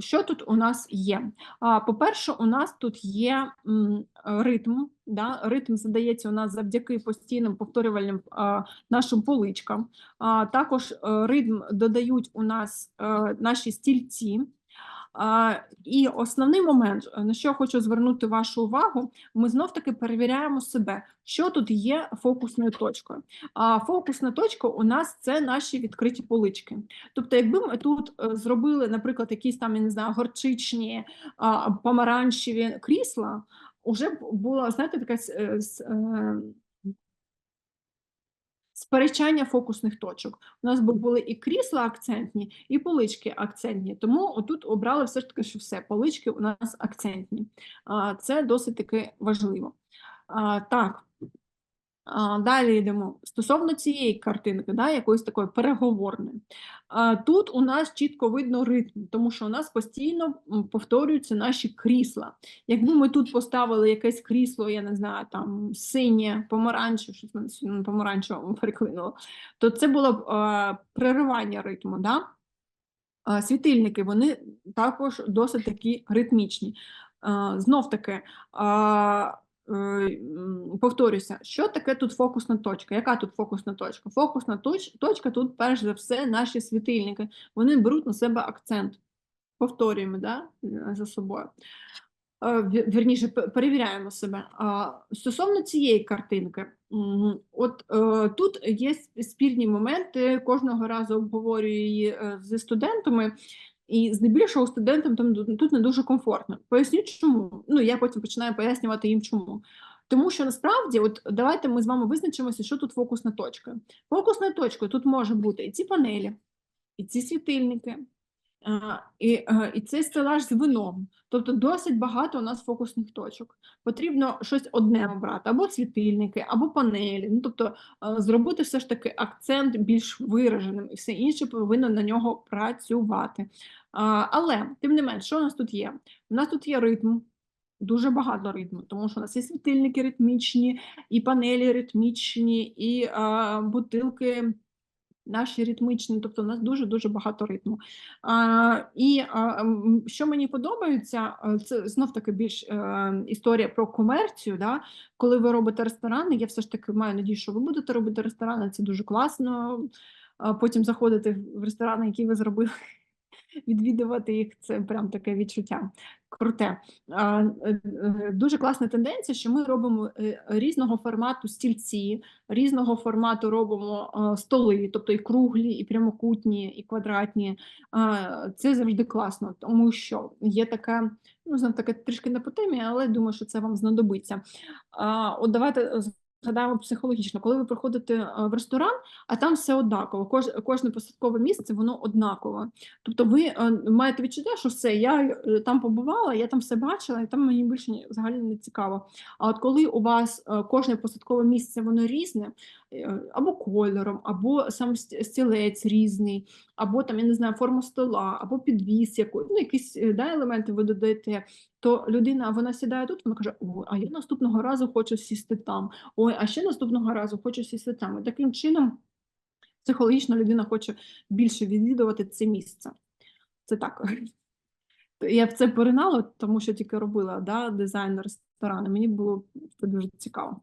що тут у нас є? По-перше, у нас тут є ритм. Да? Ритм задається у нас завдяки постійним повторювальним нашим поличкам. Також е, ритм додають у нас е, наші стільці. І основний момент, е, на що я хочу звернути вашу увагу, ми знов таки перевіряємо себе, що тут є фокусною точкою. А фокусна точка у нас це наші відкриті полички. Тобто, якби ми тут е, зробили, наприклад, якісь там я не знаю, горчичні помаранчеві крісла, уже б було, знаєте, с- е, сперечання фокусних точок. У нас були і крісла акцентні, і полички акцентні. Тому отут обрали все ж таки, що все, полички у нас акцентні. Це досить таки важливо. Так. Далі йдемо. Стосовно цієї картинки, да, якоїсь такої переговорної. Тут у нас чітко видно ритм, тому що у нас постійно повторюються наші крісла. Якби ми тут поставили якесь крісло, я не знаю, там синє, помаранчеве, щось помаранчевому переклинуло, то це було б а, переривання ритму. Да? А, Світильники вони також досить такі ритмічні. А, Знов таки, е, повторюся, що таке тут фокусна точка? Яка тут фокусна точка? Фокусна точ- точка тут, перш за все, наші світильники. Вони беруть на себе акцент. Повторюємо да? за собою. Е, Вірніше, перевіряємо себе. Стосовно цієї картинки, от е, тут є спірні моменти, кожного разу обговорюю її е, зі студентами, і здебільшого студентам там тут не дуже комфортно. Поясню, чому. Ну, я потім починаю пояснювати їм, чому. Тому що насправді, от давайте ми з вами визначимося, що тут фокусна точка. Фокусною точкою тут може бути і ці панелі, і ці світильники, і, е, і цей стелаж з вином. Тобто досить багато у нас фокусних точок. Потрібно щось одне обрати, або світильники, або панелі. Ну, тобто е, зробити все ж таки акцент більш вираженим, і все інше повинно на нього працювати. А, Але, тим не менш, що у нас тут є? У нас тут є ритм, дуже багато ритму, тому що у нас є світильники ритмічні, і панелі ритмічні, і а, бутилки наші ритмічні, тобто у нас дуже-дуже багато ритму. А, і а, що мені подобається, це знов таки більш е, історія про комерцію. Да? Коли ви робите ресторани, я все ж таки маю надію, що ви будете робити ресторани, це дуже класно. А потім заходити в ресторани, які ви зробили, відвідувати їх, це прям таке відчуття круте. Е, е, Дуже класна тенденція, що ми робимо е, різного формату стільці, різного формату робимо столи, тобто і круглі, і прямокутні, і квадратні. Це завжди класно, тому що є така, ну знов таке трішки не по темі, але думаю, що це вам знадобиться. От давайте згадаємо психологічно, коли ви приходите е, в ресторан, а там все однаково, кож, кожне посадкове місце воно однакове. Тобто ви е, маєте відчуття, що все, я е, там побувала, я там все бачила, і там мені більше взагалі не цікаво. А от коли у вас кожне посадкове місце воно різне, або кольором, або сам стілець різний, або там, я не знаю, форма стола, або підвіс, який, ну, якісь да, елементи ви додаєте, то людина вона сідає тут, вона каже: Ой, а я наступного разу хочу сісти там. Ой, а ще наступного разу хочу сісти там. І таким чином психологічно людина хоче більше відвідувати це місце. Це так. Я в це поринала, тому що тільки робила да, дизайн ресторану. Мені було це дуже цікаво.